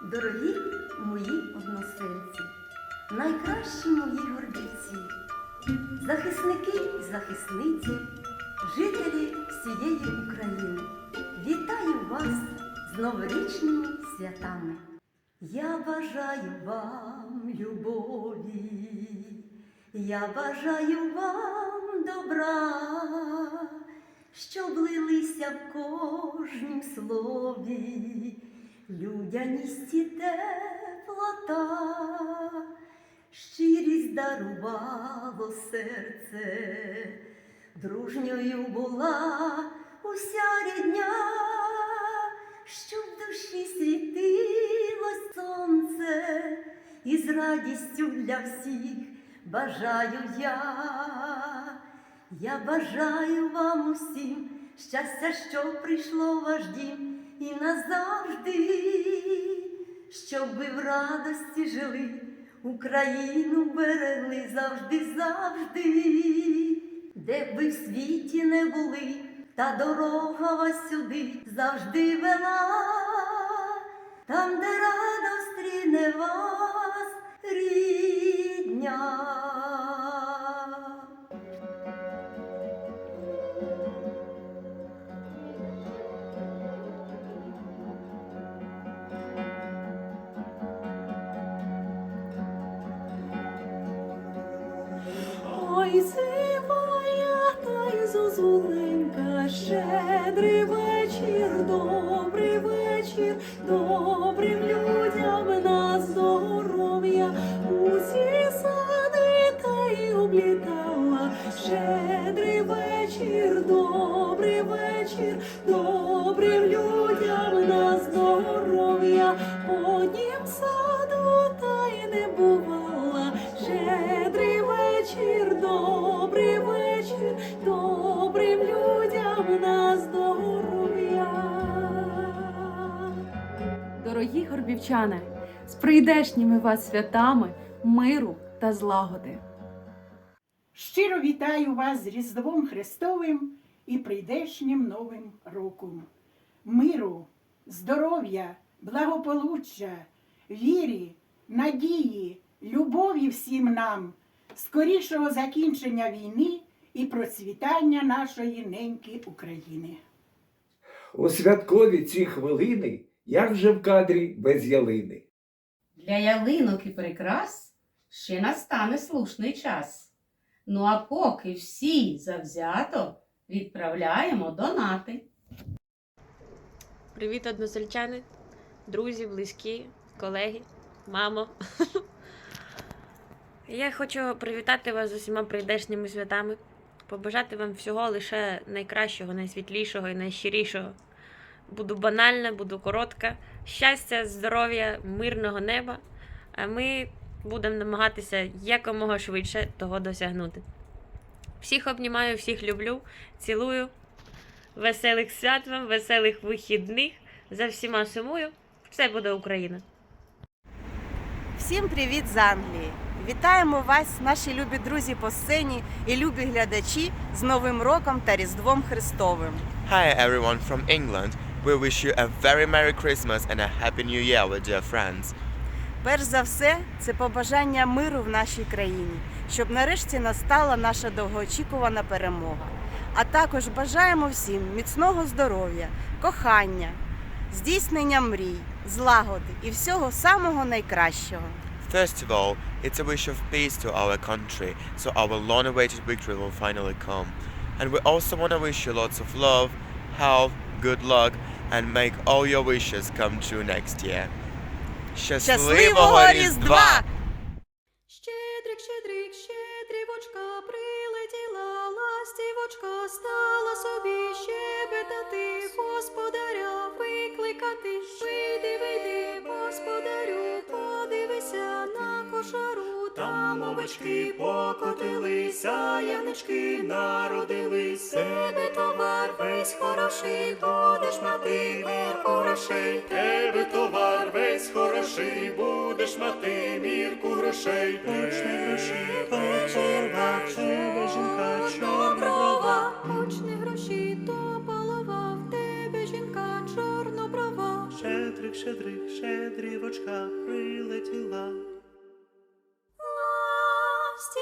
Дорогі мої односельці, найкращі мої гордівці, захисники і захисниці, жителі всієї України, вітаю вас з новорічними святами. Я бажаю вам любові, я бажаю вам добра, щоб лилися в кожнім слові людяність і теплота, щирість дарувало серце, дружньою була уся рідня, щоб в душі світилось сонце, і з радістю для всіх бажаю я. Я бажаю вам усім щастя, що прийшло в ваш дім і назавжди, щоб ви в радості жили, Україну берегли завжди, завжди, де б ви в світі не були, та дорога вас сюди завжди вела, там, де радо стріне вас рідня. Ой, зимая та й зозуленька, щедрий вечір, добрий вечір, добрим людям на здоров'я, усі сади та й облітала, щедрий вечір, добрий вечір, добрим людям на здоров'я, однім саду Дорогі горбівчани, з прийдешніми вас святами, миру та злагоди. Щиро вітаю вас з Різдвом Христовим і прийдешнім Новим роком. Миру, здоров'я, благополуччя, вірі, надії, любові всім нам, скорішого закінчення війни і процвітання нашої неньки України. У святкові ці хвилини, як же в кадрі без ялини. Для ялинок і прикрас ще настане слушний час. Ну а поки всі завзято відправляємо донати. Привіт, односельчани, друзі, близькі, колеги, мамо. Я хочу привітати вас з усіма прийдешніми святами, побажати вам всього лише найкращого, найсвітлішого і найщирішого. Буду банальна, буду коротка. Щастя, здоров'я, мирного неба. А ми будемо намагатися якомога швидше того досягнути. Всіх обнімаю, всіх люблю, цілую. Веселих свят вам, веселих вихідних. За всіма сумую. Все буде Україна. Всім привіт з Англії! Вітаємо вас, наші любі друзі по сцені і любі глядачі з Новим роком та Різдвом Христовим. Hi everyone from England. We wish you a very Merry Christmas and a Happy New Year, with dear friends. Перш за все, це побажання миру в нашій країні, щоб нарешті настала наша довгоочікувана перемога. А також бажаємо всім міцного здоров'я, кохання, здійснення мрій, злагоди і всього самого найкращого. First of all, it's a wish of peace to our country, so our long awaited victory will finally come. And we also want to wish you lots of love, health, good luck, and make all your wishes come true next year. Щасливого Різдва! Там овечки покотилися, янички народились. Тебе товар весь хороший, будеш мати мірку грошей. Тебе товар весь хороший, будеш мати мірку грошей. Точні гроші, вечірка, тебе жінка, чорноброва. Точні гроші, то полова, в тебе жінка, чорноброва. Щедрик, щедрик, щедрівочка прилетіла. lost